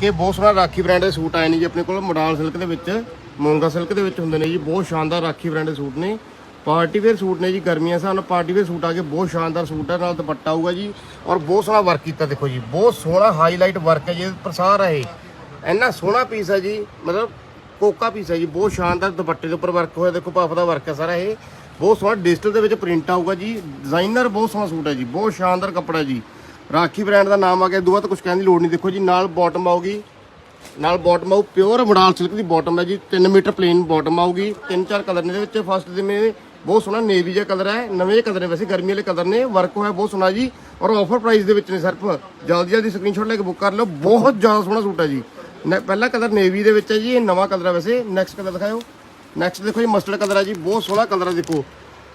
ਕੇ ਬਹੁਤ ਸੋਹਣਾ ਰਾਖੀ ਬ੍ਰਾਂਡ ਦੇ ਸੂਟ ਆਏ ਨੇ ਜੀ ਆਪਣੇ ਕੋਲ, ਮੋਡਲ ਸਿਲਕ ਦੇ ਵਿੱਚ, ਮੋਂਗਾ ਸਿਲਕ ਦੇ ਵਿੱਚ ਹੁੰਦੇ ਨੇ ਜੀ, ਬਹੁਤ ਸ਼ਾਨਦਾਰ ਰਾਖੀ ਬ੍ਰਾਂਡ ਦੇ ਸੂਟ ਨੇ। ਪਾਰਟੀ ਵੇਅਰ ਸੂਟ ਨੇ ਜੀ, ਗਰਮੀਆਂ ਸਾਨੂੰ ਪਾਰਟੀ ਵੇਅਰ ਸੂਟ ਆ ਕੇ ਬਹੁਤ ਸ਼ਾਨਦਾਰ ਸੂਟ ਹੈ ਨਾਲ ਦੁਪੱਟਾ ਆਊਗਾ ਜੀ ਔਰ ਬਹੁਤ ਸੋਹਣਾ ਵਰਕ ਕੀਤਾ ਦੇਖੋ ਜੀ, ਬਹੁਤ ਸੋਹਣਾ ਹਾਈਲਾਈਟ ਵਰਕ ਹੈ ਜੀ ਇਹਦੇ ਉੱਪਰ ਸਾਰਾ ਇਹ। ਇੰਨਾ ਸੋਹਣਾ ਪੀਸ ਹੈ ਜੀ, ਮਤਲਬ ਕੋਕਾ ਪੀਸ ਹੈ ਜੀ, ਬਹੁਤ ਸ਼ਾਨਦਾਰ ਦੁਪੱਟੇ ਦੇ ਉੱਪਰ ਵਰਕ ਹੋਇਆ, ਦੇਖੋ ਪਫ ਦਾ ਵਰਕ ਹੈ ਸਾਰਾ ਇਹ। ਬਹੁਤ ਸੋਹਣਾ ਡਿਜੀਟਲ ਦੇ ਵਿੱਚ ਪ੍ਰਿੰਟ ਆਊਗਾ ਜੀ ਡਿਜ਼ਾਈਨਰ ਬਹੁਤ ਸੋਹਣਾ ਸੂਟ ਹੈ ਜੀ, ਬਹੁਤ ਸ਼ਾਨਦਾਰ ਕੱਪੜਾ ਜੀ। ਰਾਖੀ ਬ੍ਰਾਂਡ ਦਾ ਨਾਮ ਆ ਗਿਆ ਦੂਆ ਤਾਂ ਕੁਝ ਕਹਿਣ ਦੀ ਲੋੜ ਨਹੀਂ। ਦੇਖੋ ਜੀ, ਨਾਲ ਬਾਟਮ ਆਊਗੀ, ਨਾਲ ਬਾਟਮ ਆਊ ਪਿਓਰ ਮਡਾਲ ਸਿਲਕ ਦੀ ਬਾਟਮ ਹੈ ਜੀ 3 ਮੀਟਰ ਪਲੇਨ ਬਾਟਮ ਆਊਗੀ, ਤਿੰਨ ਚਾਰ ਕਲਰ ਨੇ ਇਹਦੇ ਵਿੱਚ। ਫਸਟ ਦੇ ਮੇ ਬਹੁਤ ਸੋਹਣਾ ਨੇਵੀ ਜਿਹਾ ਕਲਰ ਹੈ, ਨਵੇਂ ਕਲਰ ਨੇ ਵੈਸੇ ਗਰਮੀ ਵਾਲੇ ਕਲਰ ਨੇ ਵਰਕ ਹੋਇਆ ਬਹੁਤ ਸੋਹਣਾ ਜੀ। ਔਰ ਆਫਰ ਪ੍ਰਾਈਸ ਦੇ ਵਿੱਚ ਨੇ ਸਿਰਫ, ਜਲਦੀ ਜਲਦੀ ਸਕਰੀਨਸ਼ਾਟ ਲੈ ਕੇ ਬੁੱਕ ਕਰ ਲਓ, ਬਹੁਤ ਜ਼ਿਆਦਾ ਸੋਹਣਾ ਸੂਟ ਹੈ ਜੀ। ਨ- ਪਹਿਲਾ ਕਲਰ ਨੇਵੀ ਦੇ ਵਿੱਚ ਹੈ ਜੀ, ਇਹ ਨਵਾਂ ਕਲਰ ਹੈ ਵੈਸੇ ਨੈਕਸਟ ਕਲਰ ਦਿਖਾਓ ਨੈਕਸਟ ਦੇਖੋ ਜੀ ਮਸਟਰਡ ਕਲਰ ਹੈ ਜੀ, ਬਹੁਤ ਸੋਹਣਾ ਕਲਰ ਹੈ ਦੇਖੋ।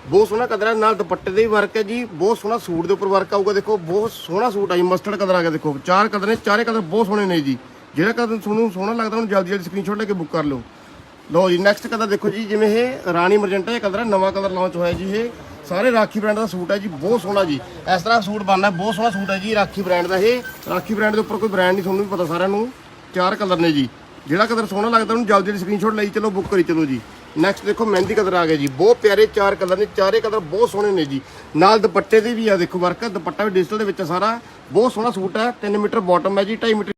ਬਹੁਤ ਸੋਹਣਾ ਕਲਰ ਹੈ ਨਾਲ ਦੁਪੱਟੇ ਦੇ ਵੀ ਵਰਕ ਹੈ ਜੀ, ਬਹੁਤ ਸੋਹਣਾ ਸੂਟ ਦੇ ਉੱਪਰ ਵਰਕ ਆਊਗਾ, ਦੇਖੋ, ਬਹੁਤ ਸੋਹਣਾ ਸੂਟ ਆ ਜੀ ਮਸਟਰਡ ਕਲਰ ਆ ਗਿਆ, ਦੇਖੋ, ਚਾਰ ਕਲਰ ਨੇ, ਚਾਰੇ ਕਲਰ ਬਹੁਤ ਸੋਹਣੇ ਨੇ ਜੀ। ਜਿਹੜਾ ਕਦਰ ਤੁਹਾਨੂੰ ਸੋਹਣਾ ਲੱਗਦਾ, ਉਹਨੂੰ ਜਲਦੀ ਜਲਦੀ ਸਕਰੀਨਸ਼ਾਟ ਲੈ ਕੇ ਬੁੱਕ ਕਰ ਲਓ। ਲਓ ਜੀ ਨੈਕਸਟ ਕਦਰ ਦੇਖੋ ਜੀ, ਜਿਵੇਂ ਇਹ ਰਾਣੀ ਮਰਜੈਂਟਾ ਇਹ ਕਦਰ ਹੈ ਨਵਾਂ ਕਲਰ ਲਾਂਚ ਹੋਇਆ ਜੀ, ਇਹ ਸਾਰੇ ਰਾਖੀ ਬ੍ਰਾਂਡ ਦਾ ਸੂਟ ਹੈ ਜੀ, ਬਹੁਤ ਸੋਹਣਾ ਜੀ। ਇਸ ਤਰ੍ਹਾਂ ਸੂਟ ਬਣਨਾ, ਬਹੁਤ ਸੋਹਣਾ ਸੂਟ ਹੈ ਜੀ ਰਾਖੀ ਬ੍ਰਾਂਡ ਦਾ ਇਹ। ਰਾਖੀ ਬ੍ਰਾਂਡ ਦੇ ਉੱਪਰ ਕੋਈ ਬ੍ਰਾਂਡ ਨਹੀਂ ਤੁਹਾਨੂੰ ਵੀ ਪਤਾ ਸਾਰਿਆਂ ਨੂੰ, ਚਾਰ ਕਲਰ ਨੇ ਜੀ। ਜਿਹੜਾ ਕਲਰ ਸੋਹਣਾ ਲੱਗਦਾ, ਉਹਨੂੰ ਜਲਦੀ ਜਲਦੀ ਸਕਰੀਨਸ਼ਾਟ ਲਈ, ਚਲੋ ਬੁੱਕ ਕਰੀ, ਚਲੋ ਜੀ। ਨੈਕਸਟ ਦੇਖੋ, ਮਹਿੰਦੀ ਕਲਰ ਆ ਗਿਆ ਜੀ। ਬਹੁਤ ਪਿਆਰੇ ਚਾਰ ਕਲਰ ਨੇ। ਚਾਰੇ ਕਲਰ ਬਹੁਤ ਸੋਹਣੇ ਨੇ ਜੀ। ਨਾਲ ਦੁਪੱਟੇ ਦੇ ਵੀ ਆ ਦੇਖੋ ਵਰਕ ਦੁਪੱਟਾ ਵੀ ਡਿਜੀਟਲ ਦੇ ਵਿੱਚ ਆ ਸਾਰਾ। ਬਹੁਤ ਸੋਹਣਾ ਸੂਟ ਹੈ। 3 ਮੀਟਰ ਬਾਟਮ ਹੈ ਜੀ 2.5 ਮੀਟਰ